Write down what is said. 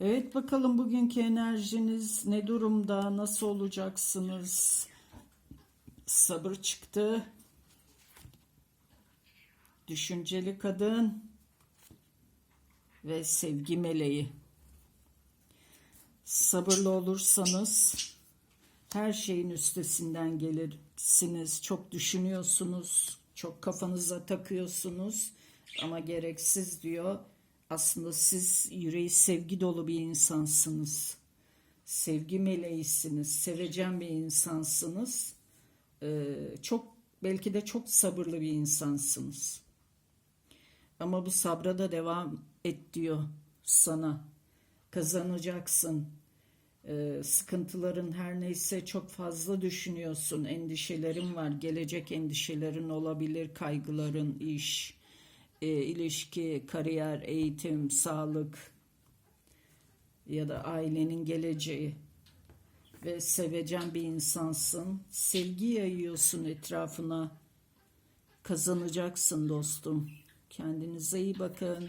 Evet bakalım bugünkü enerjiniz ne durumda? Nasıl olacaksınız? Sabır çıktı. Düşünceli kadın ve sevgi meleği. Sabırlı olursanız her şeyin üstesinden gelirsiniz. Çok düşünüyorsunuz, çok kafanıza takıyorsunuz ama gereksiz diyor. Aslında siz yüreği sevgi dolu bir insansınız. Sevgi meleğisiniz, sevecen bir insansınız. Ee, çok belki de çok sabırlı bir insansınız. Ama bu sabra da devam et diyor sana. Kazanacaksın. Ee, sıkıntıların her neyse çok fazla düşünüyorsun. Endişelerin var. Gelecek endişelerin olabilir. Kaygıların, iş, e, ilişki, kariyer, eğitim, sağlık ya da ailenin geleceği ve sevecen bir insansın. Sevgi yayıyorsun etrafına. Kazanacaksın dostum. Kendinize iyi bakın.